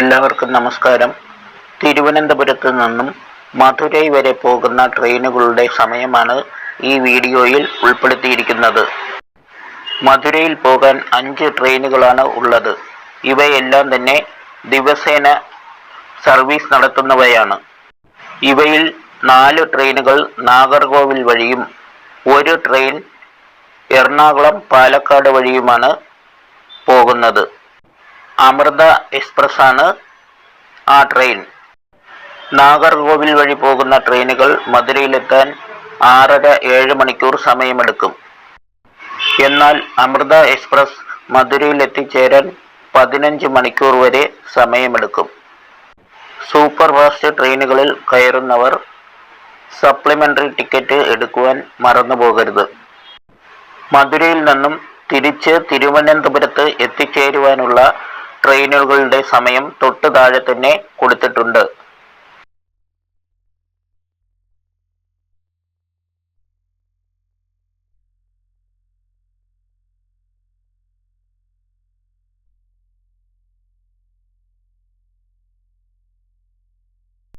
എല്ലാവർക്കും നമസ്കാരം. തിരുവനന്തപുരത്ത് നിന്നും മധുരൈ വരെ പോകുന്ന ട്രെയിനുകളുടെ സമയമാണ് ഈ വീഡിയോയിൽ ഉൾപ്പെടുത്തിയിരിക്കുന്നത്. മധുരയിൽ പോകാൻ അഞ്ച് ട്രെയിനുകളാണ് ഉള്ളത്. ഇവയെല്ലാം തന്നെ ദിവസേന സർവീസ് നടത്തുന്നവയാണ്. ഇവയിൽ നാല് ട്രെയിനുകൾ നാഗർകോവിൽ വഴിയും ഒരു ട്രെയിൻ എറണാകുളം പാലക്കാട് വഴിയുമാണ് പോകുന്നത്. അമൃത എക്സ്പ്രസ് ആണ് ആ ട്രെയിൻ. നാഗർകോവിൽ വഴി പോകുന്ന ട്രെയിനുകൾ മധുരയിലെത്താൻ ആറര ഏഴ് മണിക്കൂർ സമയമെടുക്കും. എന്നാൽ അമൃത എക്സ്പ്രസ് മധുരയിൽ എത്തിച്ചേരാൻ പതിനഞ്ച് മണിക്കൂർ വരെ സമയമെടുക്കും. സൂപ്പർ ഫാസ്റ്റ് ട്രെയിനുകളിൽ കയറുന്നവർ സപ്ലിമെന്ററി ടിക്കറ്റ് എടുക്കുവാൻ മറന്നു പോകരുത് മധുരയിൽ നിന്നും തിരിച്ച് തിരുവനന്തപുരത്ത് എത്തിച്ചേരുവാനുള്ള ട്രെയിനുകളുടെ സമയം തൊട്ട് താഴെ തന്നെ കൊടുത്തിട്ടുണ്ട്.